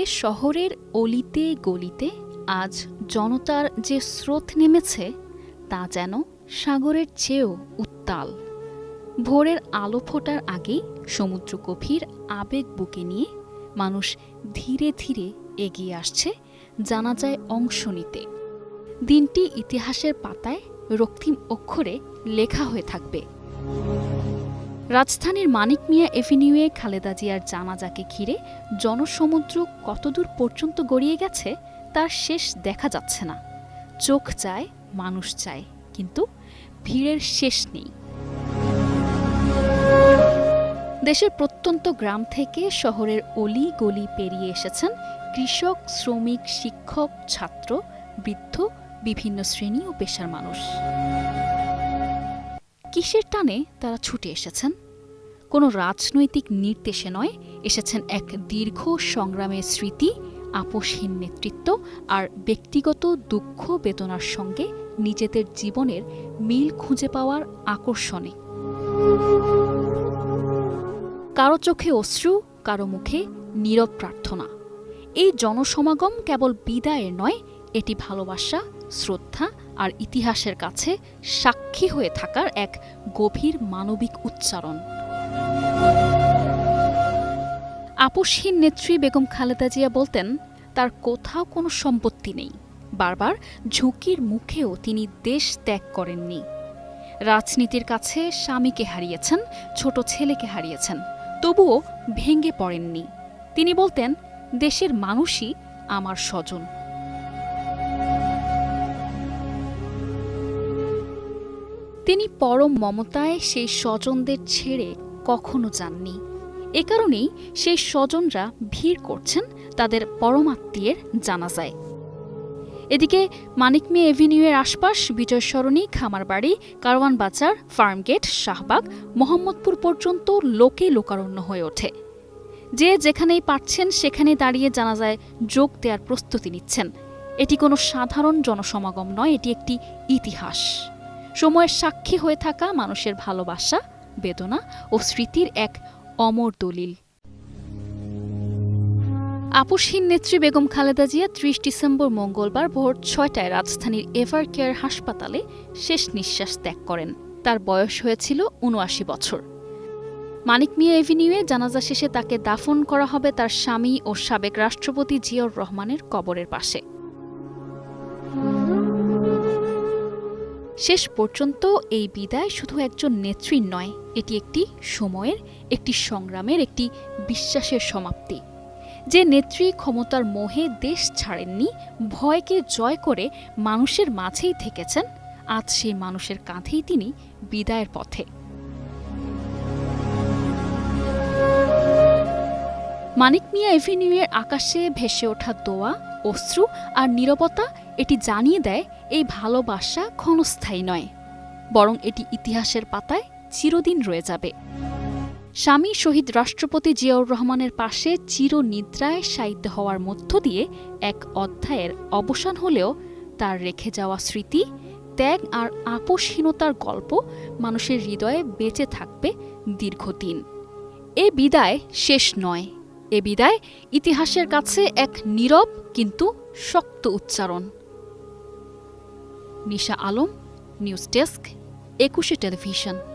এ শহরের অলিতে গলিতে আজ জনতার যে স্রোত নেমেছে, তা যেন সাগরের চেয়েও উত্তাল। ভোরের আলো ফোটার আগেই সমুদ্র গভীর আবেগ বুকে নিয়ে মানুষ ধীরে ধীরে এগিয়ে আসছে জানা যায় অংশ নিতে। দিনটি ইতিহাসের পাতায় রক্তিম অক্ষরে লেখা হয়ে থাকবে। রাজধানীর মানিক মিয়া এভিনিউয়ে খালেদা জিয়ার জানাজাকে ঘিরে জনসমুদ্র কতদূর পর্যন্ত গড়িয়ে গেছে, তার শেষ দেখা যাচ্ছে না। চোখ চায়, মানুষ চায়, কিন্তু ভিড়ের শেষ নেই। দেশের প্রত্যন্ত গ্রাম থেকে শহরের অলি গলি পেরিয়ে এসেছেন কৃষক, শ্রমিক, শিক্ষক, ছাত্র, বৃদ্ধ, বিভিন্ন শ্রেণি ও পেশার মানুষ। কিসের টানে তারা ছুটে এসেছেন? কোনো রাজনৈতিক নির্দেশে নয়, এসেছেন এক দীর্ঘ সংগ্রামের স্মৃতি, আপোষহীন নেতৃত্ব আর ব্যক্তিগত দুঃখ বেদনার সঙ্গে নিজেদের জীবনের মিল খুঁজে পাওয়ার আকর্ষণে। কারও চোখে অশ্রু, কারও মুখে নীরব প্রার্থনা। এই জনসমাগম কেবল বিদায়ের নয়, এটি ভালোবাসা শ্রদ্ধা আর ইতিহাসের কাছে সাক্ষী হয়ে থাকার এক গভীর মানবিক উচ্চারণ। আপোষহীন নেত্রী বেগম খালেদা জিয়া বলতেন, তার কোথাও কোনো সম্পত্তি নেই। বারবার ঝুঁকির মুখেও তিনি দেশ ত্যাগ করেননি। রাজনীতির কাছে স্বামীকে হারিয়েছেন, ছোট ছেলেকে হারিয়েছেন, তবুও ভেঙে পড়েননি। তিনি বলতেন, দেশের মানুষই আমার স্বজন। তিনি পরম মমতায় সেই স্বজনদের ছেড়ে কখনো যাননি। এ কারণেই সেই স্বজনরা ভিড় করছেন তাদের পরমাত্মীয়ের জানাজায়। এদিকে মানিক মিয়া এভিনিউয়ের আশপাশ, বিজয় খামারবাড়ি কারওয়ান বাজার ফার্মগেট, শাহবাগ, মোহাম্মদপুর পর্যন্ত লোকে লোকারণ্য হয়ে ওঠে। যে যেখানেই পারছেন সেখানে দাঁড়িয়ে জানাজায় যোগ দেওয়ার প্রস্তুতি নিচ্ছেন। এটি কোনো সাধারণ জনসমাগম নয়, এটি একটি ইতিহাস। সময়ের সাক্ষী হয়ে থাকা, মানুষের ভালোবাসা, বেদনা ও স্মৃতির এক অমর দলিল। আপোষহীন নেত্রী বেগম খালেদা জিয়া ত্রিশ ডিসেম্বর মঙ্গলবার ভোর ছয়টায় রাজধানীর এভার কেয়ার হাসপাতালে শেষ নিঃশ্বাস ত্যাগ করেন। তার বয়স হয়েছিল উনআশি বছর। মানিক মিয়া এভিনিউয়ে জানাজা শেষে তাকে দাফন করা হবে তার স্বামী ও সাবেক রাষ্ট্রপতি জিয়াউর রহমানের কবরের পাশে। শেষ পর্যন্ত এই বিদায় শুধু একজন নেত্রীর নয়, এটি একটি সময়ের, একটি সংগ্রামের, একটি বিশ্বাসের সমাপ্তি। যে নেত্রী ক্ষমতার মোহে দেশ ছাড়েননি, ভয়কে জয় করে মানুষের মাঝেই থেকেছেন, আজ সেই মানুষের কাঁধেই তিনি বিদায়ের পথে। মানিক মিয়া এভিনিউয়ের আকাশে ভেসে ওঠা দোয়া, অশ্রু আর নীরবতা এটি জানিয়ে দেয় এই ভালোবাসা ক্ষণস্থায়ী নয়, বরং এটি ইতিহাসের পাতায় চিরদিন রয়ে যাবে। স্বামী শহীদ রাষ্ট্রপতি জিয়াউর রহমানের পাশে চিরনিদ্রায় শায়িত হওয়ার মধ্য দিয়ে এক অধ্যায়ের অবসান হলেও তার রেখে যাওয়া স্মৃতি, ত্যাগ আর আপোষহীনতার গল্প মানুষের হৃদয়ে বেঁচে থাকবে দীর্ঘদিন। এ বিদায় শেষ নয়। এ বিদায়, ইতিহাসের কাছে এক নীরব কিন্তু শক্ত উচ্চারণ। Nisha Alam, news desk, Ekushey television.